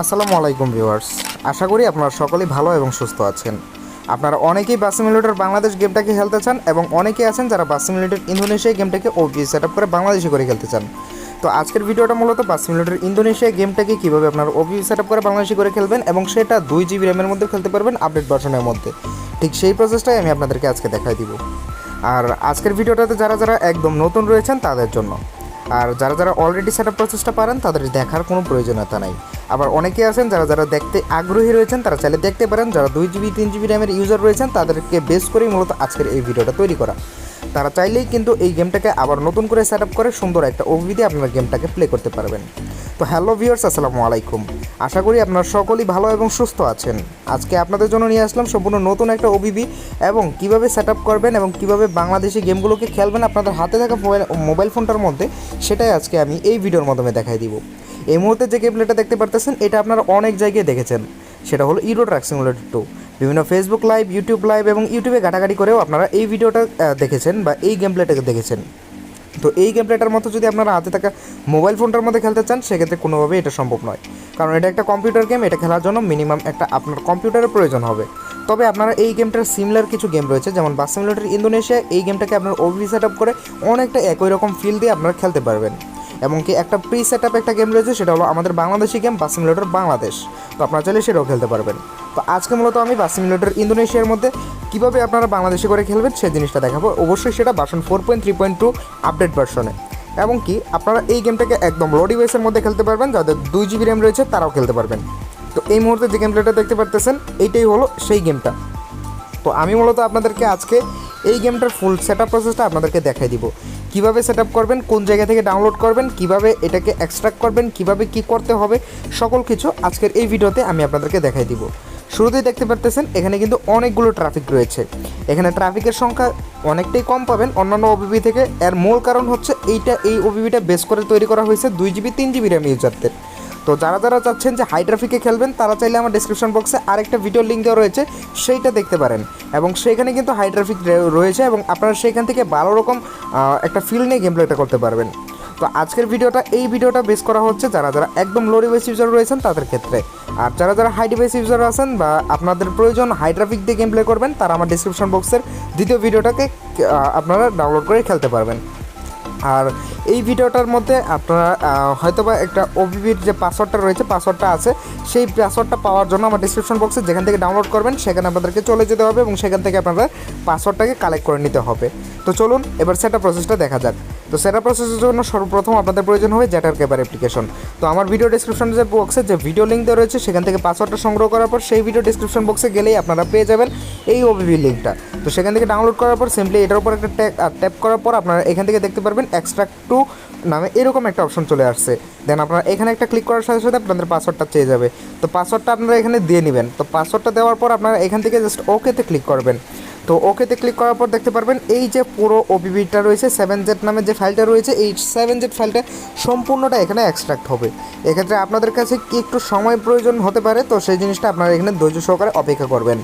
আসসালামু আলাইকুম ভিউয়ার্স। আশা করি আপনারা সকলেই ভালো এবং সুস্থ আছেন। আপনারা অনেকেই বাস সিমুলেটর বাংলাদেশ গেমটাকে খেলতে চান এবং অনেকেই আছেন যারা বাস সিমুলেটর ইন্দোনেশিয়া গেমটাকে ওপি সেট আপ করে বাংলাদেশি করে খেলতে চান। তো আজকের ভিডিওটা মূলত বাস সিমুলেটর ইন্দোনেশিয়া গেমটাকে কীভাবে আপনারা ওপি সেট আপ করে বাংলাদেশি করে খেলবেন এবং সেটা দুই জিবি র্যামের মধ্যে খেলতে পারবেন আপডেট ভার্সনের মধ্যে। ঠিক সেই প্রসেসটাই আমি আপনাদেরকে আজকে দেখাই দিব। আর আজকের ভিডিওটাতে যারা যারা একদম নতুন রয়েছেন তাদের জন্য আর যারা যারা অলরেডি সেট আপ প্রসেসটা পারেন, তাদের দেখার কোনো প্রয়োজনীয়তা নাই। আবার অনেকে আছেন, যারা যারা দেখতে আগ্রহী রয়েছেন, তারা চাইলে দেখতে পারেন, যারা দুই জিবি তিন জিবি র্যামের ইউজার রয়েছেন, তাদেরকে বেস করেই মূলত আজকের এই ভিডিওটা তৈরি করা। তারা চাইলেই কিন্তু এই গেমটাকে আবার নতুন করে সেট আপ করে সুন্দর একটা অভিবিধি আপনারা গেমটাকে প্লে করতে পারবেন। তো হ্যালো ভিউয়ার্স আসসালামু আলাইকুম। আশা করি আপনারা সকলেই ভালো এবং সুস্থ আছেন। আজকে আপনাদের জন্য নিয়ে আসলাম সম্পূর্ণ নতুন একটা ওবিবি এবং কীভাবে সেট আপ করবেন এবং কীভাবে বাংলাদেশি গেমগুলোকে খেলবেন আপনাদের হাতে থাকা মোবাইল মোবাইল ফোনটার মধ্যে, সেটাই আজকে আমি এই ভিডিওর মাধ্যমে দেখাই দিব। এই মুহূর্তে যে গেম প্লেটা দেখতে পারতেছেন, এটা আপনারা অনেক জায়গায় দেখেছেন। সেটা হলো ইউরো ট্রাক সিমুলেটর টু বিভিন্ন ফেসবুক লাইভ ইউটিউব লাইভ এবং ইউটিউবে ঘাটাঘাটি করেও আপনারা এই ভিডিওটা দেখেছেন বা এই গেম প্লেটাকে দেখেছেন। তো এই গেম প্লেটার মতো যদি আপনারা হাতে থাকা মোবাইল ফোনটার মধ্যে খেলতে চান, সেক্ষেত্রে কোনোভাবেই এটা সম্ভব নয়। কারণ এটা একটা কম্পিউটার গেম এটা খেলার জন্য মিনিমাম একটা আপনার কম্পিউটারের প্রয়োজন হবে। তবে আপনারা এই গেমটার সিমিলার কিছু গেম রয়েছে, যেমন বাস সিমুলেটর ইন্দোনেশিয়া এই গেমটাকে আপনার ওভি সেট আপ করে অনেকটা একই রকম ফিল দিয়ে আপনারা খেলতে পারবেন। এমনকি একটা প্রি সেট আপ একটা গেম রয়েছে, সেটা হলো আমাদের Bangladeshi game bus simulator Bangladesh তো আপনারা চাইলে সেটাও খেলতে পারবেন। তো আজকে মূলত আমি বাস সিমুলেটর ইন্দোনেশিয়ার মধ্যে কীভাবে আপনারা বাংলাদেশে করে খেলবেন সেই জিনিসটা দেখাবো। অবশ্যই সেটা version four point three point two update ভার্সনে এবং কি, আপনারা এই গেমটাকে একদম লো ডিভাইসের মধ্যে খেলতে পারবেন, যাদের দুই জিবি র্যাম রয়েছে তারাও খেলতে পারবেন। তো এই মুহূর্তে যে গেম প্লেটা দেখতে পারতেছেন, এইটাই হলো সেই গেমটা তো আমি মূলত আপনাদেরকে আজকে এই গেমটার ফুল সেট আপ প্রসেসটা আপনাদেরকে দেখাই দিব। কীভাবে সেট আপ করবেন, কোন জায়গা থেকে ডাউনলোড করবেন, কীভাবে এটাকে এক্সট্রাক্ট করবেন, কীভাবে কি করতে হবে, সকল কিছু আজকের এই ভিডিওতে আমি আপনাদেরকে দেখাই দিব। শুরুতেই দেখতে পারতেছেন, এখানে কিন্তু অনেকগুলো ট্রাফিক রয়েছে। এখানে ট্রাফিকের সংখ্যা অনেকটাই কম পাবেন। অন্যান্য ওবিবি থেকে এর মূল কারণ হচ্ছে এইটা, এই ওবিবিটা বেস করে তৈরি করা হয়েছে দুই জিবি তিন জিবি র্যাম ইউজারদের তো যারা যারা চাচ্ছেন যে হাই ট্রাফিকে খেলবেন, তারা চাইলে আমার ডিসক্রিপশন বক্সে আরেকটা ভিডিও লিঙ্ক দেওয়া রয়েছে, সেইটা দেখতে পারেন। এবং সেখানে কিন্তু হাই ট্রাফিক রয়েছে এবং আপনারা সেখান থেকে ভালো রকম একটা ফিল নিয়ে গেম প্লেটা করতে পারবেন। তো আজকের ভিডিওটা এই ভিডিওটা বেস করা হচ্ছে যারা যারা একদম লো ডিভাইস ইউজার রয়েছেন তাদের ক্ষেত্রে। আর যারা যারা হাই ডিভাইস ইউজার আছেন বা আপনাদের প্রয়োজন হাই ট্রাফিক দিয়ে গেম প্লে করবেন, তারা আমার ডিসক্রিপশন বক্সের দ্বিতীয় ভিডিওটাকে আপনারা ডাউনলোড করে খেলতে পারবেন। আর এই ভিডিওটার মধ্যে আপনারা হয়তোবা একটা ওবিবির যে পাসওয়ার্ডটা রয়েছে পাসওয়ার্ডটা আছে, সেই পাসওয়ার্ডটা পাওয়ার জন্য আমার ডিসক্রিপশন বক্সে যেখান থেকে ডাউনলোড করবেন, সেখানে আপনাদেরকে চলে যেতে হবে এবং সেখান থেকে আপনাদের পাসওয়ার্ডটাকে কালেক্ট করে নিতে হবে। তো চলুন, এবার সেটা প্রসেসটা দেখা যাক। তো সেটা প্রসেসের জন্য সর্বপ্রথম আপনাদের প্রয়োজন হবে জেটার কেবার অ্যাপ্লিকেশন তো আমার ভিডিও ডিসক্রিপশন যে বক্সে যে ভিডিও লিঙ্ক দেওয়া রয়েছে, সেখান থেকে পাসওয়ার্ডটা সংগ্রহ করার পর সেই ভিডিও ডিসক্রিপশন বক্সে গেলেই আপনারা পেয়ে যাবেন এই ওবিবি লিঙ্কটা তো সেখান থেকে ডাউনলোড করার পর সিম্পলি এটার উপর একটা ট্যাপ করার পর আপনারা এখান থেকে দেখতে পারবেন এক্সট্রাক্ট টু নামে এরকম একটা অপশন চলে আসছে। দেন আপনারা এখানে একটা ক্লিক করার সাথে সাথে আপনাদের পাসওয়ার্ডটা চেয়ে যাবে। তো পাসওয়ার্ডটা আপনারা এখানে দিয়ে নেবেন। তো পাসওয়ার্ডটা দেওয়ার পর আপনারা এখান থেকে জাস্ট ওকেতে ক্লিক করবেন। তো ওকেতে ক্লিক করার পর দেখতে পারবেন এই যে পুরো ওবিবিটা রয়েছে সেভেন জেড নামে যে ফাইলটা রয়েছে, এই সেভেন জেড ফাইলটা সম্পূর্ণটা এখানে এক্সট্রাক্ট হবে। এক্ষেত্রে আপনাদের কাছে কি একটু সময় প্রয়োজন হতে পারে, তো সেই জিনিসটা আপনারা এখানে ধৈর্য সহকারে অপেক্ষা করবেন।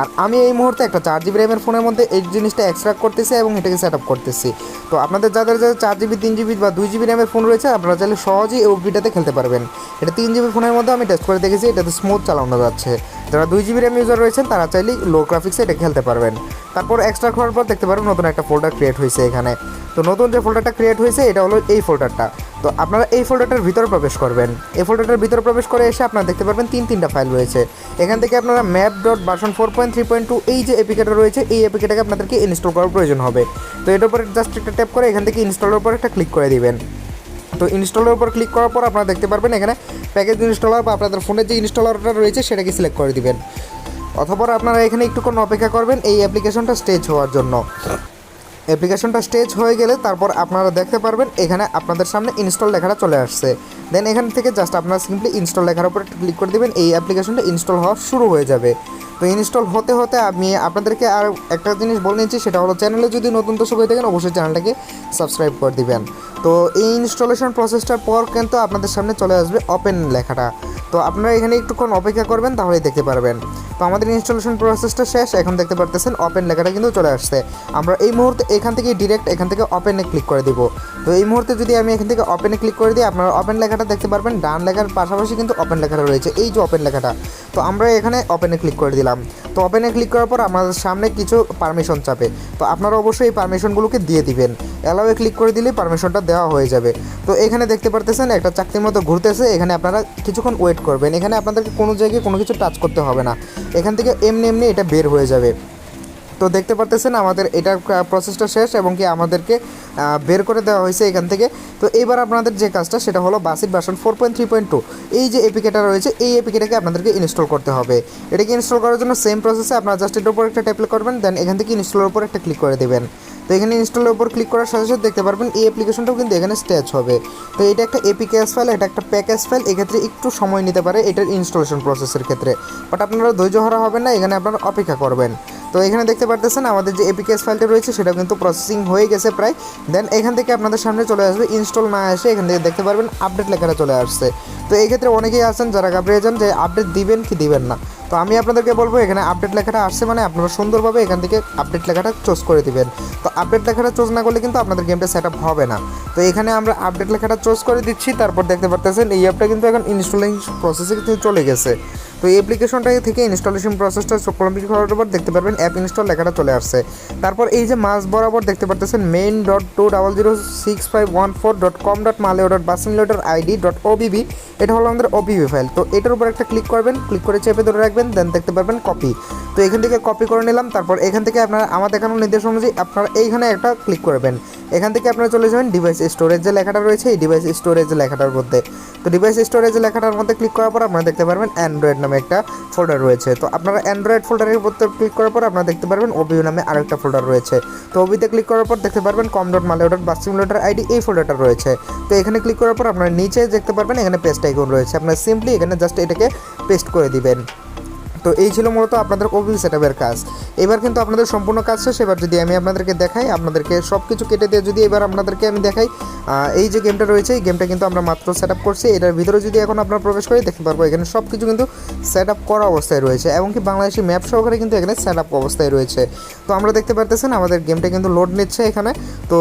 আর আমি এই মুহূর্তে একটা চার জিবি র্যামের ফোনের মধ্যে এই জিনিসটা এক্সট্রাক্ট করতেছি এবং এটাকে সেট আপ করতেছি। তো আপনাদের যাদের যাদের চার জিবি তিন জিবি বা দুই জিবি র্যামের ফোন রয়েছে, আপনারা চাইলে সহজেই ওবিটাতে খেলতে পারবেন। এটা তিন জিবি ফোনের মধ্যে আমি টেস্ট করে দেখেছি, এটাতে স্মুথ চালানো যাচ্ছে। যারা দুই জিবি র্যাম ইউজার রয়েছেন, তারা চাইলেই লো গ্রাফিক্সে এটা খেলতে পারবেন। তারপর এক্সট্রা করার পর দেখতে পারবেন নতুন একটা ফোল্ডার ক্রিয়েট হয়েছে এখানে। তো নতুন যে ফোল্ডারটা ক্রিয়েট হয়েছে, এটা হলো এই ফোল্ডারটা তো আপনারা এই ফোল্ডারটার ভিতরে প্রবেশ করবেন। এই ফোল্ডারটার ভিতরে প্রবেশ করে এসে আপনারা দেখতে পারবেন তিন তিনটা ফাইল রয়েছে। এখান থেকে আপনারা map dot version four point three point two এই যে এপিকেটা রয়েছে, এই এপিকেটাকে আপনাদেরকে ইনস্টল করার প্রয়োজন হবে। তো এটার উপরে জাস্ট একটা ট্যাপ করে এখান থেকে ইনস্টলের উপর একটা ক্লিক করে দিবেন। তো ইনস্টলের উপর ক্লিক করার পর আপনারা দেখতে পারবেন এখানে প্যাকেজ ইনস্টলার বা আপনাদের ফোনের যে ইনস্টলারটা রয়েছে সেটাকে সিলেক্ট করে দিবেন। অথবা আপনারা এখানে একটুক্ষণ অপেক্ষা করবেন এই অ্যাপ্লিকেশনটা স্টেজ হওয়ার জন্য। অ্যাপ্লিকেশনটা স্টেজ হয়ে গেলে তারপর আপনারা দেখতে পারবেন এখানে আপনাদের সামনে ইনস্টল লেখাটা চলে আসছে। দেন এখান থেকে জাস্ট আপনারা সিম্পলি ইনস্টল লেখার উপর ক্লিক করে দেবেন, এই অ্যাপ্লিকেশনটা ইনস্টল হওয়া শুরু হয়ে যাবে। তো ইনস্টল হতে হতে আমি আপনাদেরকে আর একটা জিনিস বলে নিচ্ছি, সেটা হলো চ্যানেলে যদি নতুন দর্শক হয়ে থাকেন, অবশ্যই চ্যানেলটাকে সাবস্ক্রাইব করে দিবেন। তো এই ইনস্টলেশন প্রসেসটার পর কিন্তু আপনাদের সামনে চলে আসবে ওপেন লেখাটা। তো আপনারা এখানে একটুক্ষণ অপেক্ষা করবেন, তাহলেই দেখতে পারবেন। তো আমাদের ইনস্টলেশন প্রসেসটা শেষ, এখন দেখতে পারতেছেন ওপেন লেখাটা কিন্তু চলে আসছে। আমরা এই মুহূর্তে এখান থেকে ডিরেক্ট এখান থেকে ওপেনে ক্লিক করে দিব। তো এই মুহূর্তে যদি আমি এখান থেকে ওপেনে ক্লিক করে দিই, আপনারা ওপেন লেখাটা দেখতে পারবেন, ডান লেখার পাশাপাশি কিন্তু ওপেন লেখাটা রয়েছে। এই যে ওপেন লেখাটা, তো আমরা এখানে ওপেনে ক্লিক করে দিলাম। তো ওপেনে ক্লিক করার পর আমাদের সামনে কিছু পারমিশন চাপে। তো আপনারা অবশ্যই এই পারমিশনগুলোকে দিয়ে দিবেন। অ্যালাওয়ে ক্লিক করে দিলেই পারমিশনটা দেওয়া হয়ে যাবে। তো এখানে দেখতে পারতেছেন একটা চাকরির মতো ঘুরতেছে, এখানে আপনারা কিছুক্ষণ ওয়েট করবেন। এখানে আপনাদেরকে কোনো জায়গায় কোনো কিছু টাচ করতে হবে না। এখান থেকে এমনি এমনি এটা বের হয়ে যাবে। তো দেখতে পারতেছেন আমাদের এটার প্রসেসটা শেষ এবং কি আমাদেরকে বের করে দেওয়া হয়েছে এখান থেকে। তো এবার আপনাদের যে কাজটা সেটা হলো বাসির version four point three point two এই যে এপিকেটা রয়েছে, এই এপিকেটাকে আপনাদেরকে ইনস্টল করতে হবে। এটাকে ইনস্টল করার জন্য সেম প্রসেসে আপনারা জাস্ট এটার উপর একটা ট্যাপলে করবেন দেন এখান থেকে ইনস্টলের উপর একটা ক্লিক করে দেবেন। তো এখানে ইনস্টলের উপর ক্লিক করার সাথে সাথে দেখতে পারবেন এই অ্যাপ্লিকেশনটাও কিন্তু এখানে স্ট্যাচ হবে। তো এটা একটা এপিকেএস ফাইল এটা একটা প্যাকেজ ফাইল এক্ষেত্রে একটু সময় নিতে পারে এটার ইনস্টলেশন প্রসেসের ক্ষেত্রে। বাট আপনারা ধৈর্য হারা হবেন না, এখানে আপনারা অপেক্ষা করবেন। তো এখানে দেখতে পারতেছেন আমাদের যে এপিকেএস ফাইলটা রয়েছে সেটা কিন্তু প্রসেসিং হয়ে গেছে প্রায়। দেন এখান থেকে আপনাদের সামনে চলে আসবে ইনস্টল না এসে এখান থেকে দেখতে পারবেন আপডেট লেখাটা চলে আসছে। তো এই ক্ষেত্রে অনেকেই আছেন যারা ঘাবড়িয়ে যান যে আপডেট দিবেন কি দিবেন না। তো আমি আপনাদেরকে বলব, এখানে আপডেট লেখাটা আসছে মানে আপনারা সুন্দরভাবে এখান থেকে আপডেট লেখাটা চুজ করে দিবেন। তো আপডেট লেখাটা চুজ না করলে কিন্তু আপনাদের গেমটা সেট হবে না। তো এখানে আমরা আপডেট লেখাটা চুজ করে দিচ্ছি, তারপর দেখতে পারতেছেন এই অ্যাপটা কিন্তু এখন ইনস্টলিং প্রসেসে চলে গেছে। তো এই অ্যাপ্লিকেশনটা থেকে ইনস্টলেশন প্রসেসটা কমপ্লিট করার পর দেখতে পারবেন অ্যাপ ইনস্টল লেখাটা চলে আসছে। তারপর এই যে মাস বরাবর দেখতে পারতেছেন main dot two double zero six five one four dot com dot Maleo dot বাসিং bus simulator ID dot OBB এটা হলো আমাদের ওবিবি ফাইল তো এটার উপর একটা ক্লিক করবেন ক্লিক করে চেপে ধরে রাখবেন দেন দেখতে পারবেন কপি তো এখান থেকে কপি করে নিলাম, তারপর এখান থেকে আপনারা আমার দেখানো নির্দেশ অনুযায়ী আপনারা এইখানে একটা ক্লিক করবেন। এখান থেকে আপনারা চলে যাবেন ডিভাইস স্টোরেজ যে লেখাটা রয়েছে, এই ডিভাইস স্টোরেজ লেখাটার মধ্যে। তো ডিভাইস স্টোরেজ লেখাটার মধ্যে ক্লিক করার পর আপনারা দেখতে পারবেন অ্যান্ড্রয়েড নামে একটা ফোল্ডার রয়েছে। তো আপনারা অ্যান্ড্রয়েড ফোল্ডারের উপর ক্লিক করার পর আপনারা দেখতে পারবেন ওবিউ নামে আরেকটা ফোল্ডার রয়েছে। তো ওবিতে ক্লিক করার পর দেখতে পারবেন com dot Maleo dot bus simulator ID এই ফোল্ডারটা রয়েছে। তো এখানে ক্লিক করার পর আপনারা নিচে দেখতে পারবেন এখানে পেস্ট আইকন রয়েছে। আপনারা সিম্পলি এখানে জাস্ট এটাকে পেস্ট করে দিবেন। তো এই ছিল মূলত আপনাদের ওবিল সেটআপের কাজ। এবার কিন্তু আপনাদের সম্পূর্ণ কাজ শেষ। এবার যদি আমি আপনাদেরকে দেখাই, আপনাদেরকে সব কিছু কেটে দিয়ে যদি এবার আপনাদেরকে আমি দেখাই এই যে গেমটা রয়েছে, এই গেমটা কিন্তু আমরা মাত্র সেট আপ করছি। এটার ভিতরে যদি এখন আপনারা প্রবেশ করি দেখতে পারব, এখানে সব কিছু কিন্তু সেট আপ করা অবস্থায় রয়েছে, এমনকি বাংলাদেশি ম্যাপ সহকারে কিন্তু এখানে সেট আপ অবস্থায় রয়েছে। তো আমরা দেখতে পারতেছেন, আমাদের গেমটা কিন্তু লোড নিচ্ছে এখানে। তো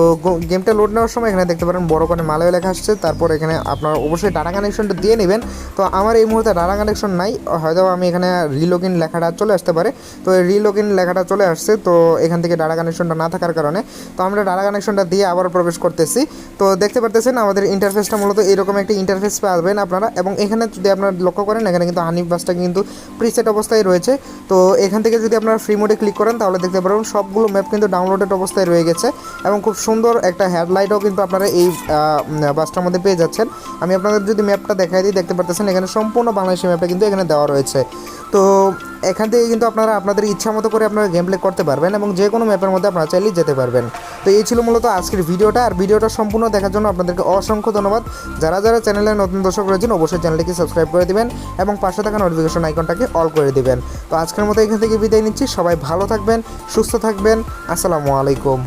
গেমটা লোড নেওয়ার সময় এখানে দেখতে পারেন, বড় করে মালয় লেখা আসছে। তারপর এখানে আপনার অবশ্যই ডাটা কানেকশনটা দিয়ে নেবেন। তো আমার এই মুহূর্তে ডাটা কানেকশন নাই। হয়তো আমি এখানে রিলগিন লেখাটা চলে আসতে পারে। তো এই রিলগিন লেখাটা চলে আসছে, তো এখান থেকে ডাটা কানেকশনটা না থাকার কারণে। তো আমরা ডাটা কানেকশনটা দিয়ে আবার প্রবেশ করতেছি। তো দেখতে পারতেছেন আমাদের ইন্টারফেসটা মূলত এরকম একটা ইন্টারফেস পাবেন আপনারা। এবং এখানে যদি আপনারা লক্ষ্য করেন, এখানে কিন্তু হানিফ বাসটা কিন্তু প্রিসেট অবস্থায় রয়েছে। তো এখান থেকে যদি আপনারা ফ্রি মোডে ক্লিক করেন, তাহলে দেখতে পারবেন সবগুলো ম্যাপ কিন্তু ডাউনলোডেড অবস্থায় রয়ে গেছে। এবং খুব সুন্দর একটা হেডলাইটও কিন্তু আপনারা এই বাসটার মধ্যে পেয়ে যাচ্ছেন। আমি আপনাদের যদি ম্যাপটা দেখাই দিই, দেখতে পারতেছেন এখানে সম্পূর্ণ বাংলাদেশি ম্যাপটা কিন্তু এখানে দেওয়া রয়েছে। তো এখান থেকে কিন্তু আপনারা আপনাদের ইচ্ছা মতো করে আপনারা গেম প্লে করতে পারবেন এবং যে কোনো ম্যাপের মধ্যে আপনারা চাইলেই যেতে পারবেন। তো এই ছিল মূলত আজকের ভিডিওটা, আর ভিডিওটা সম্পূর্ণ দেখার জন্য আপনাদেরকে অসংখ্য ধন্যবাদ। যারা যারা চ্যানেলে নতুন দর্শক রয়েছেন, অবশ্যই চ্যানেলটিকে সাবস্ক্রাইব করে দিবেন এবং পাশে থাকা নোটিফিকেশন আইকনটাকে অল করে দিবেন। তো আজকের মতো এখান থেকে বিদায় নিচ্ছি। সবাই ভালো থাকবেন, সুস্থ থাকবেন। আসসালামু আলাইকুম।